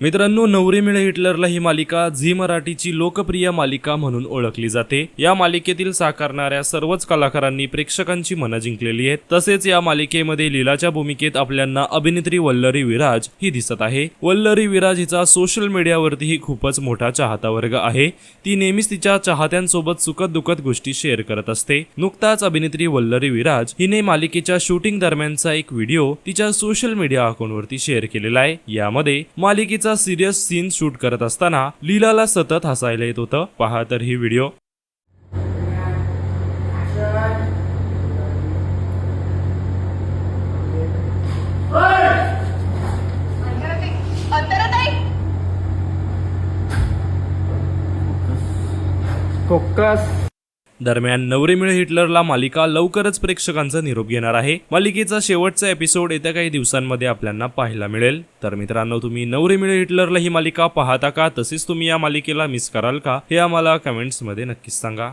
मित्रांनो नवरी मिळे हिटलरला ही मालिका झी मराठीची लोकप्रिय मालिका म्हणून ओळखली जाते. या मालिकेतील साकारणाऱ्या सर्वच कलाकारांनी प्रेक्षकांची मनं जिंकलेली आहेत. तसेच या मालिकेमध्ये लीलाच्या भूमिकेत आपल्यांना अभिनेत्री वल्लरी विराज ही दिसत आहे. वल्लरी विराज हिचा सोशल मीडियावरतीही खूपच मोठा चाहता वर्ग आहे. ती नेहमीच तिच्या चाहत्यांसोबत सुखद दुखद गोष्टी शेअर करत असते. नुकताच अभिनेत्री वल्लरी विराज हिने मालिकेच्या शूटिंग दरम्यानचा एक व्हिडिओ तिच्या सोशल मीडिया अकाउंटवरती शेअर केलेला आहे. यामध्ये मालिकेचा सिरियस सीन शूट करत असताना लीलाला सतत हसायला येत होतं. पहा तर ही व्हिडिओ. अंतराताई दरम्यान नवरे मिळे हिटलरला मालिका लवकरच प्रेक्षकांचा निरोप घेणार आहे. मालिकेचा शेवटचा एपिसोड येत्या काही दिवसांमध्ये आपल्याला पाहायला मिळेल. तर मित्रांनो तुम्ही नवरे मिळे हिटलरला ही मालिका पाहता का? तसेच तुम्ही या मालिकेला मिस कराल का? हे आम्हाला कमेंट्समध्ये नक्कीच सांगा.